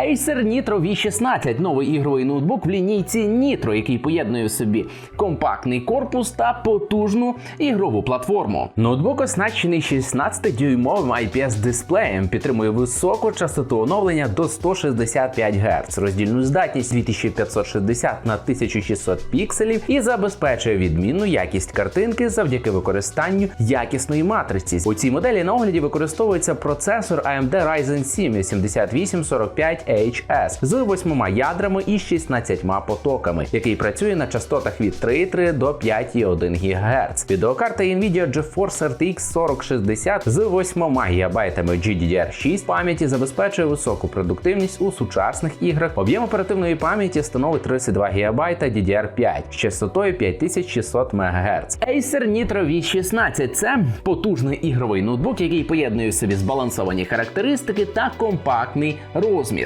Acer Nitro V16 новий ігровий ноутбук в лінійці Nitro, який поєднує в собі компактний корпус та потужну ігрову платформу. Ноутбук оснащений 16-дюймовим IPS дисплеєм, підтримує високу частоту оновлення до 165 Гц, роздільну здатність 2560 на 1600 пікселів і забезпечує відмінну якість картинки завдяки використанню якісної матриці. У цій моделі на огляді використовується процесор AMD Ryzen 7 7845HS з 8 ядрами і 16 потоками, який працює на частотах від 3,3 до 5,1 ГГц. Відеокарта Nvidia GeForce RTX 4060 з 8 ГБ GDDR6 пам'яті забезпечує високу продуктивність у сучасних іграх. Об'єм оперативної пам'яті становить 32 ГБ DDR5 з частотою 5600 МГц. Acer Nitro V16 це потужний ігровий ноутбук, який поєднує в собі збалансовані характеристики та компактний розмір.